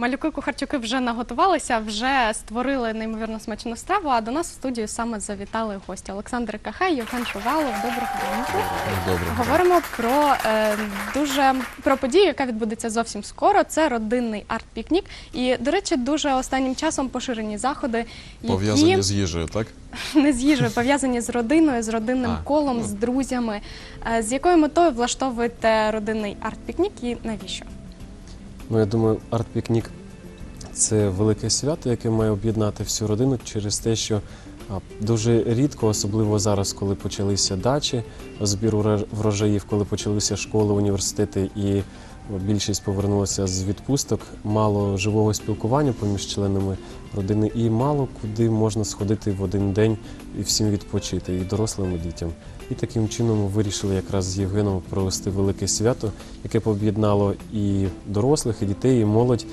Малюки кухарчуки вже наготувалися, вже створили неймовірно смачну страву. А до нас в студію саме завітали гості. Олександр Кахай, Євген Шувалов. Доброго ранку. Добре. Говоримо про е, дуже про подію, яка відбудеться зовсім скоро. Це родинний арт-пікнік. І, до речі, дуже останнім часом поширені заходи, Пов'язані з їжею, так? не з їжею, пов'язані з родиною, з родинним А, колом, ну. з друзями. Е, З якою метою влаштовуєте родинний арт-пікнік і навіщо? Ну, я думаю, арт-пікнік це велике свято, яке має об'єднати всю родину через те, що дуже рідко, особливо зараз, коли почалися дачі, збір врожаїв, коли почалися школи, університети і більшість повернулася з відпусток, мало живого спілкування поміж членами родини, і мало куди можна сходити в один день і всім відпочити, і дорослим, і дітям. І таким чином ми вирішили якраз з Євгеном провести велике свято, яке б об'єднало і дорослих, і дітей, і молодь.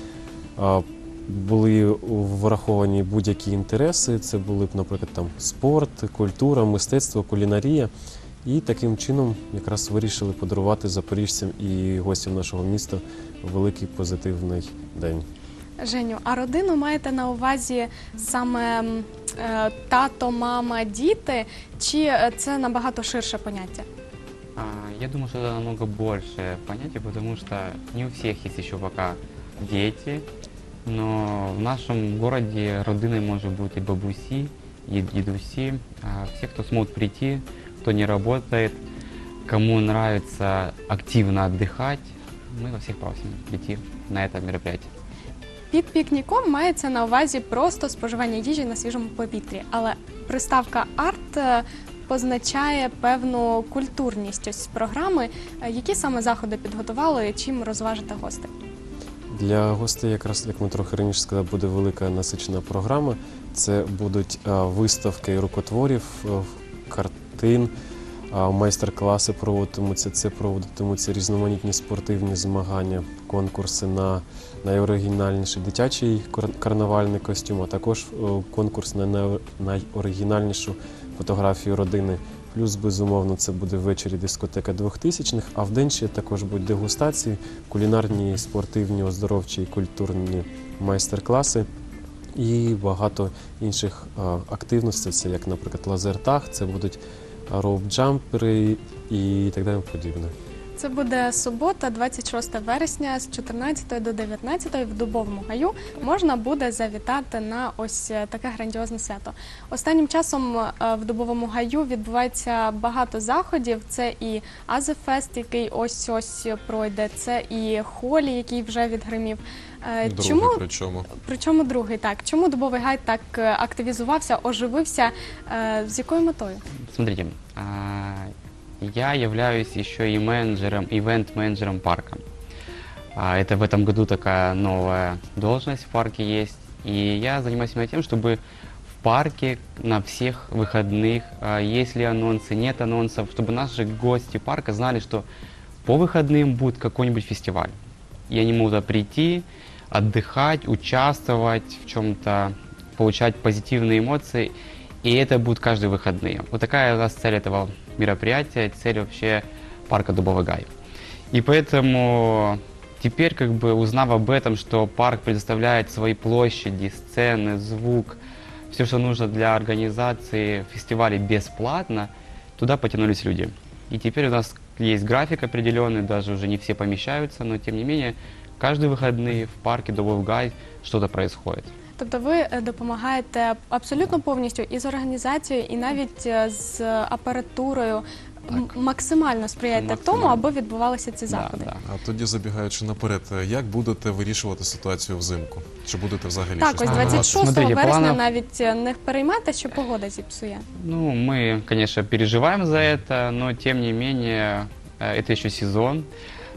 Були враховані будь-які інтереси. Це були б, наприклад, там спорт, культура, мистецтво, кулінарія. І таким чином якраз вирішили подарувати запоріжцям і гостям нашого міста великий позитивний день. Женю, а родину маєте на увазі саме е, тато, мама, діти, чи е, це набагато ширше поняття? А, Я думаю, что это намного больше понятие, потому что не у всех есть еще пока дети, но в нашем городе родиной может быть и бабуси, и дедуси, а все, кто смогут прийти, кто не работает, кому нравится активно отдыхать, мы во всех просим прийти на это мероприятие. Під пікніком мається на увазі просто споживання їжі на свіжому повітрі, але приставка арт е, позначає певну культурність ось програми. Е, Які саме заходи підготували, чим розважити гостей? Для гостей, якраз як ми трохи раніше сказали, буде велика насичена програма. Це будуть а, виставки рукотворів, а, картин, а, майстер-класи проводитимуться. Це проводитимуться різноманітні спортивні змагання, конкурси на найоригінальніший дитячий карнавальний костюм, а також конкурс на найоригінальнішу фотографію родини. Плюс, безумовно, це буде ввечері дискотека 2000-х, а вдень ще також будуть дегустації, кулінарні, спортивні, оздоровчі і культурні майстер-класи і багато інших активностей. Це як, наприклад, лазертаг, це будуть роуп-джампери і так далі подібне. Це буде субота, 26 вересня з 14 до 19 в Дубовому гаю. Можна буде завітати на ось е, таке грандіозне свято. Останнім часом е, в Дубовому гаю відбувається багато заходів. Це і Азефест, який ось ось пройде. Це і Холі, який вже відгримів. Е, Другий Чому причому. причому другий так? Чому Дубовий гай так активізувався, оживився? З якою метою? Смотрите, а, я являюсь еще и менеджером, ивент-менеджером парка. А, Это в этом году такая новая должность в парке есть. И я занимаюсь именно тем, чтобы в парке на всех выходных, а, есть ли анонсы, нет анонсов, чтобы наши гости парка знали, что по выходным будет какой-нибудь фестиваль. И они могут прийти, отдыхать, участвовать в чем-то, получать позитивные эмоции. И это будет каждые выходные. Вот такая у нас цель этого мероприятия, цель вообще парка Дубовый Гай. И поэтому теперь, как бы узнав об этом, что парк предоставляет свои площади, сцены, звук, все, что нужно для организации фестивалей бесплатно, туда потянулись люди. И теперь у нас есть график определенный, даже уже не все помещаются, но тем не менее, каждые выходные в парке Дубовый Гай что-то происходит. Тобто ви е, допомагаєте абсолютно повністю і з організацією, і навіть е, з апаратурою. М- Максимально сприяєте Максимально. тому, аби відбувалися ці Да, заходи. да. А тоді забігаючи наперед, як будете вирішувати ситуацію взимку? Чи будете взагалі Так, щось ось Ага, планувати? 26 смотрите, вересня планов- навіть е, не переймете, що погода зіпсує. Ну, мы, конечно, переживаем за это, но тем не менее, э, это еще сезон.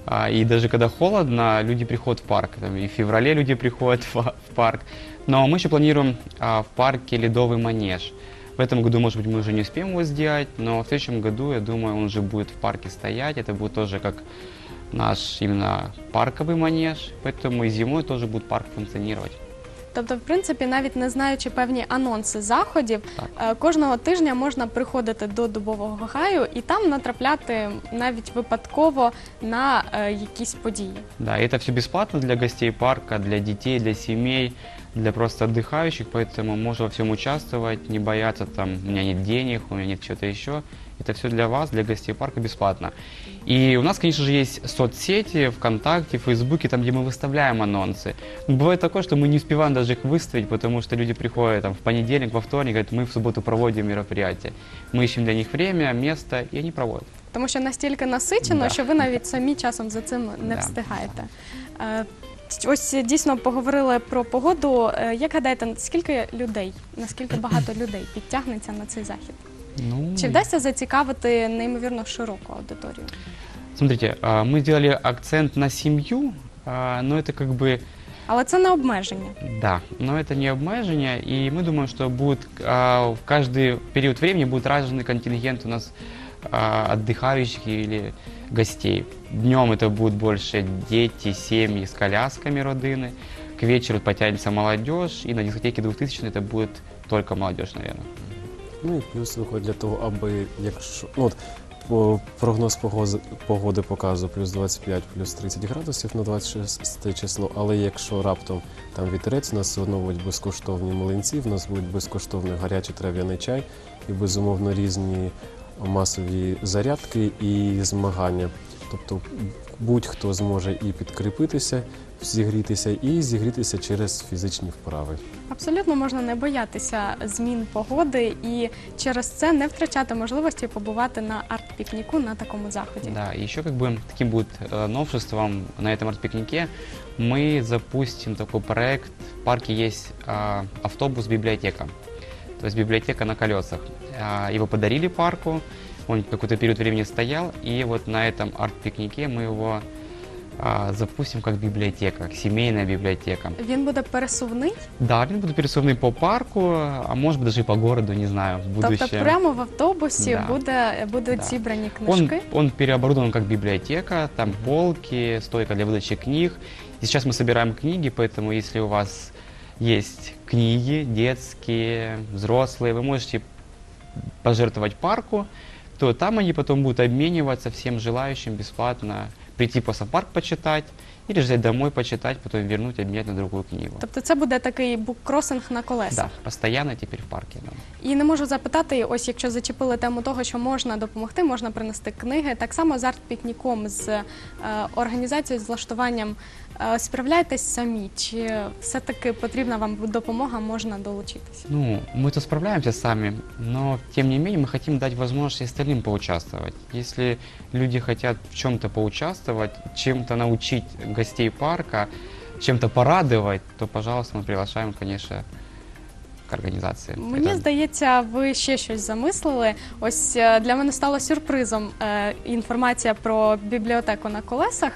А, И даже когда холодно, люди приходят в парк. Там, и в феврале люди приходят в в парк. Но мы еще планируем а, в парке ледовый манеж. В этом году, может быть, мы уже не успеем его сделать, но в следующем году, я думаю, он уже будет в парке стоять. Это будет тоже как наш именно парковый манеж, поэтому и зимой тоже будет парк функционировать. Тобто, в принципі, навіть не знаючи певні анонси заходів, Так. е, кожного тижня можна приходити до дубового гаю і там натрапляти навіть випадково на е, якісь події. Да, и это все бесплатно для гостей парка, для детей, для семей, для просто отдыхающих, поэтому можно во всем участвовать, не бояться там, у меня нет денег, у меня нет чего-то еще. Это все для вас, для гостей парка бесплатно. И у нас, конечно же, есть соцсети, ВКонтакте, Фейсбуке, там, где мы выставляем анонсы. Но бывает такое, что мы не успеваем даже их выставить, потому что люди приходят там, в понедельник, во вторник, говорят, мы в субботу проводим мероприятие. Мы ищем для них время, место, и они проводят. Тому що настільки насичено, Да. що ви навіть самі часом за цим не Да. встигаєте. Е, Ось дійсно поговорили про погоду. Е, Як гадаєте, скільки людей, наскільки багато людей підтягнеться на цей захід? Ну, Чи вдасться зацікавити неймовірно широку аудиторію? Смотрите, а, мы сделали акцент на семью, а, но это как бы, Але це не обмеження. да, но это не обмежение, и мы думаем, что будет а, в каждый период времени будет разный контингент у нас а, отдыхающих или гостей. Днем это будут больше дети, семьи с колясками родины, к вечеру потянется молодежь, и на дискотеке 2000 это будет только молодежь, наверное. Ну і плюс виходить для того, аби якщо ну, от, по- прогноз погоди, погоди показує плюс 25, плюс 30 градусів на 26 число, але якщо раптом там вітерець, у нас все одно будуть безкоштовні млинці, в нас будуть безкоштовний гарячий трав'яний чай і безумовно різні масові зарядки і змагання. Тобто будь-хто зможе і підкріпитися, зігрітися, і зігрітися через фізичні вправи. Абсолютно можна не боятися змін погоди і через це не втрачати можливості побувати на арт-пікніку на такому заході. Да, и еще как бы таким будет э, новшеством на этом арт-пикнике мы запустим такой проект. В парке есть а, автобус-библиотека, то есть библиотека на колесах. А, его подарили парку, он какой-то период времени стоял, и вот на этом арт-пикнике мы его а, запустим как библиотека, как семейная библиотека. Він буде пересувний, Да, он будет пересувный по парку, а может быть даже и по городу, не знаю, в будущем. тобто прямо в автобусі Да. буде будуть Да. зібрані Он, книжки. он переоборудован как библиотека, там полки, стойка для выдачи книг. И сейчас мы собираем книги, поэтому если у вас есть книги детские, взрослые, вы можете пожертвовать парку, то там они потом будут обмениваться всем желающим бесплатно, прийти просто в парк почитать, или же взять домой почитать, потом вернуть, обменять на другую книгу. Тобто це буде такий буккросинг на колесах. Да, постоянно теперь в парке. Да. І не можу запитати, ось якщо зачепили тему того, що можна допомогти, можна принести книги. Так само з арт-пікніком, з е, організацією, з влаштуванням е, справляєтесь самі, чи все-таки потрібна вам допомога, можна долучитись? Ну, мы тут справляемся сами, но тем не менее мы хотим дать возможность и остальным поучаствовать. Если люди хотят в чем-то поучаствовать, чем-то научить гостей парка, чем-то порадовать, то, пожалуйста, мы приглашаем, конечно, к организации. Мені Это- здається, ви ще щось замислили. Ось е, для мене стало сюрпризом е, інформація про бібліотеку на колесах.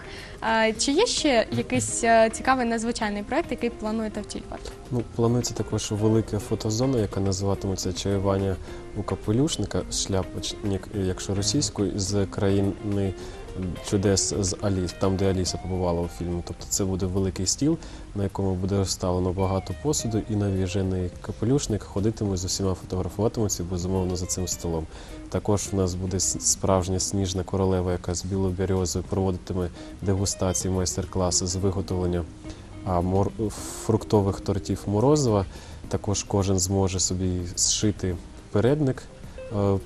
Е, Чи є ще якийсь е, цікавий незвичайний проект, який плануєте втілювати? Ну, планується також велика фотозона, яка називатиметься чаювання у капелюшника, шляпочник, якщо російською, з країни чудес з Аліс, там, де Аліса побувала у фільмі. Тобто це буде великий стіл, на якому буде розставлено багато посуду, і навіжений капелюшник ходитиме з усіма фотографуватиметься, безумовно, за цим столом. Також у нас буде справжня сніжна королева, яка з білоберезою проводитиме дегустації, майстер-класи з виготовлення фруктових тортів морозива. Також кожен зможе собі зшити передник е,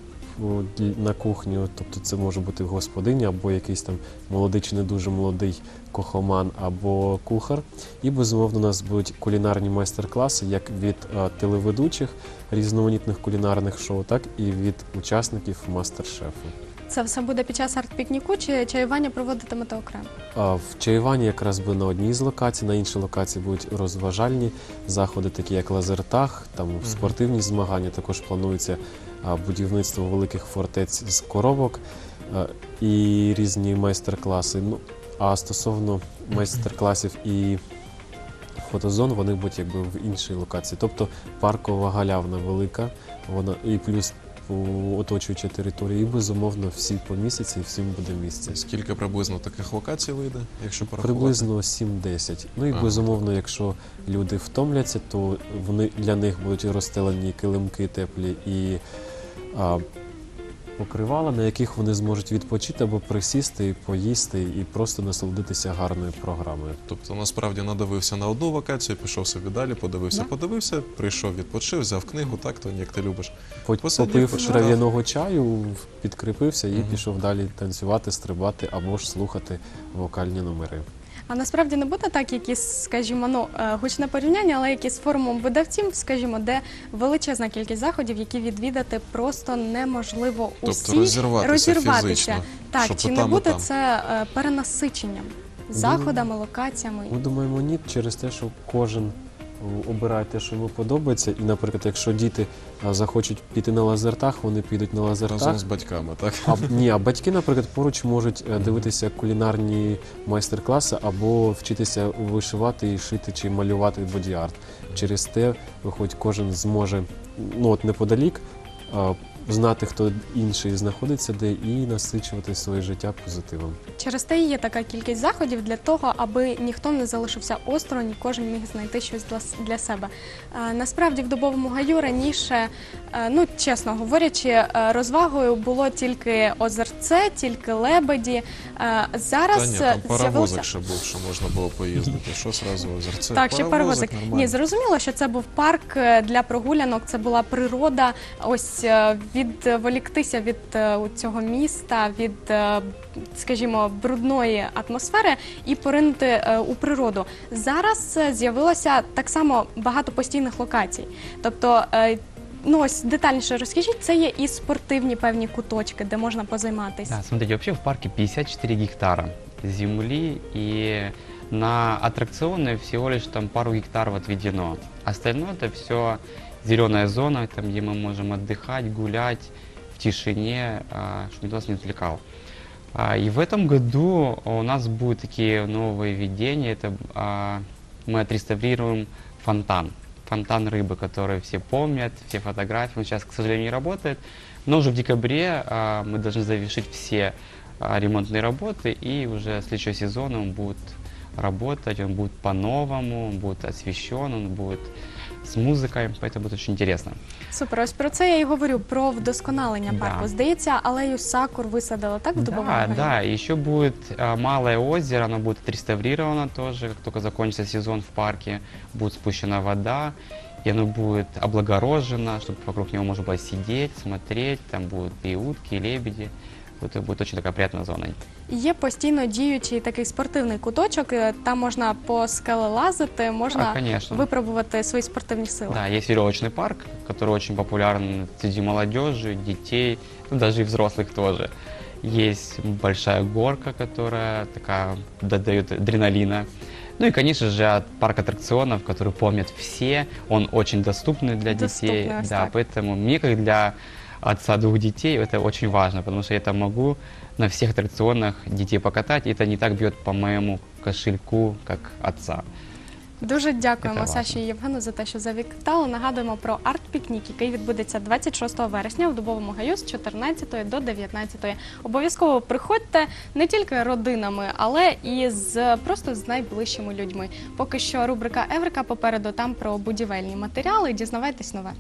на кухню. Тобто це може бути господиня або якийсь там молодий чи не дуже молодий кохоман або кухар. І безумовно у нас будуть кулінарні майстер-класи як від е, телеведучих різноманітних кулінарних шоу, так і від учасників мастер-шефу. Це все буде під час арт-пікніку, чи чаювання проводитимете окремо? А В чаюванні якраз би на одній з локацій, на іншій локації будуть розважальні заходи, такі як лазертаг, там спортивні змагання. Також планується будівництво великих фортець з коробок і різні майстер-класи. Ну а стосовно майстер-класів і фотозон, вони будуть якби в іншій локації. Тобто паркова галявна велика, вона і плюс по оточуючій території, і безумовно всі по місяці, і всім буде місце. Скільки приблизно таких локацій вийде, якщо порахувати? Приблизно 7-10. Ну і Ага. безумовно, якщо люди втомляться, то вони для них будуть розстелені килимки теплі і а, покривала, на яких вони зможуть відпочити або присісти, поїсти і просто насолодитися гарною програмою. Тобто насправді надивився на одну локацію, пішов собі далі, подивився, Да. подивився, прийшов, відпочив, взяв книгу, так то як ти любиш. По- Посидів, Попив трав'яного чаю, підкріпився і Мгм. пішов далі танцювати, стрибати або ж слухати вокальні номери. А насправді не буде так, якісь, скажімо, ну е, гучне порівняння, але якісь форумом видавців, скажімо, де величезна кількість заходів, які відвідати просто неможливо усі Тобто розірватися, розірватися. фізично. Так, чи не буде там. це е, перенасиченням заходами, локаціями? Ми думаємо, ні, через те, що кожен о, обирає те, що йому подобається. І, наприклад, якщо діти а, захочуть піти на лазертах, вони підуть на лазертах. Разом з батьками, так? А, ні, а батьки, наприклад, поруч можуть е, дивитися кулінарні майстер-класи або вчитися вишивати і шити чи малювати боді-арт. Через те, виходить, кожен зможе ну, от неподалік а, знати, хто інший знаходиться де, і насичувати своє життя позитивом. Через те є така кількість заходів для того, аби ніхто не залишився осторонь, кожен міг знайти щось для, себе. Е, насправді в добовому гаю раніше, е, ну чесно говорячи, е, розвагою було тільки озерце, тільки лебеді. Е, зараз Та ні, там паровозик з'явився. ще був, що можна було поїздити. Що зразу озерце? Так, ще паровозик. нормально. Ні, зрозуміло, що це був парк е, для прогулянок, це була природа. Ось е, відволіктися від е, цього міста, від, е, скажімо, брудної атмосфери і поринути е, у природу. Зараз е, з'явилося так само багато постійних локацій. Тобто, е, ну ось детальніше розкажіть, це є і спортивні певні куточки, де можна позайматися. Да, смотрите, вообще в парке 54 гектара земли, и на аттракционы всего лишь там пару гектаров отведено. Остальное это все зеленая зона, там, где мы можем отдыхать, гулять в тишине, а, чтобы никто нас не отвлекал. А, И в этом году у нас будут такие новые введения. Это а, мы отреставрируем фонтан. Фонтан рыбы, который все помнят, все фотографии. Он сейчас, к сожалению, не работает. Но уже в декабре а, мы должны завершить все а, ремонтные работы, и уже следующего сезона он будет работать, он будет по-новому, он будет освещен, он будет с музыкой, поэтому будет очень интересно. Супер, ось про це я і говорю про вдосконалення Да. парку. Здається, алею сакур висадили так в дубовому Да, гаю? да, еще будет а, Малое озеро, оно будет отреставрировано тоже, как только закончится сезон в парке, будет спущена вода, и оно будет облагорожено, чтобы вокруг него можно было сидеть, смотреть, там будут и утки, и лебеди. Это будет очень такая приятная зона. Є постійно діючий такий спортивний куточок. е, Там можна по скелелазити, можна А, конечно. випробувати свої спортивні сили. Да, есть веревочный парк, который очень популярен среди молодежи, детей, ну, даже и взрослых тоже. Есть большая горка, которая такая додает адреналина. Ну и, конечно же, от- парк аттракционов, который помнят все. Он очень доступный для детей. Доступный, ось Да, так. поэтому мне, как для отца двух детей, это очень важно, потому что я там могу на всех аттракционах детей покатать, и это не так бьет по моему кошельку, как отца. Дуже дякуємо Саші і Євгену за те, що завітали. Нагадуємо про арт-пікнік, який відбудеться 26 вересня в Дубовому гаю з 14 до 19. Обов'язково приходьте не тільки родинами, але і з просто з найближчими людьми. Поки що рубрика Еврика попереду там про будівельні матеріали. Дізнавайтесь нове.